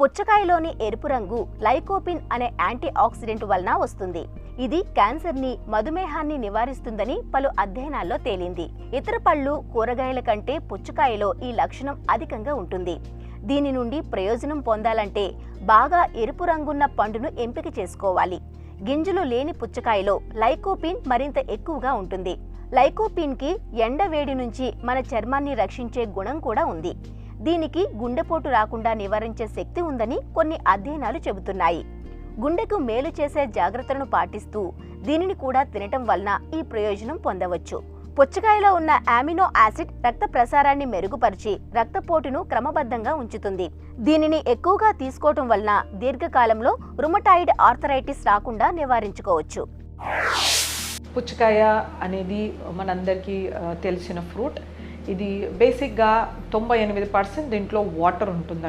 పుచ్చకాయలోని ఎరుపు రంగు లైకోపిన్ అనే యాంటీ ఆక్సిడెంట్ వలన వస్తుంది. ఇది క్యాన్సర్ని మధుమేహాన్ని నివారిస్తుందని పలు అధ్యయనాల్లో తేలింది. ఇతర పళ్ళు కూరగాయల కంటే పుచ్చకాయలో ఈ లక్షణం అధికంగా ఉంటుంది. దీని నుండి ప్రయోజనం పొందాలంటే బాగా ఎరుపు రంగున్న పండును ఎంపిక చేసుకోవాలి. గింజలు లేని పుచ్చకాయలో లైకోపిన్ మరింత ఎక్కువగా ఉంటుంది. లైకోపిన్కి ఎండ వేడి నుంచి మన చర్మాన్ని రక్షించే గుణం కూడా ఉంది. దీనికి గుండెపోటు రాకుండా నివారించే శక్తి ఉందని కొన్ని అధ్యయనాలు చెబుతున్నాయి. గుండెకు మేలు చేసే జాగ్రత్తలను పాటిస్తూ దీనిని కూడా తినటం వలన ఈ ప్రయోజనం పొందవచ్చు. పుచ్చకాయలో ఉన్న అమినో యాసిడ్ రక్త ప్రసారాన్ని మెరుగుపరిచి రక్తపోటును క్రమబద్ధంగా ఉంచుతుంది. దీనిని ఎక్కువగా తీసుకోవటం వలన దీర్ఘకాలంలో రుమటాయిడ్ ఆర్థరైటిస్ రాకుండా నివారించుకోవచ్చు. పుచ్చకాయ అనేది మనందరికీ తెలిసిన ఫ్రూట్. ఇది బేసిక్గా తొంభై ఎనిమిది పర్సెంట్ దీంట్లో వాటర్ ఉంటుందని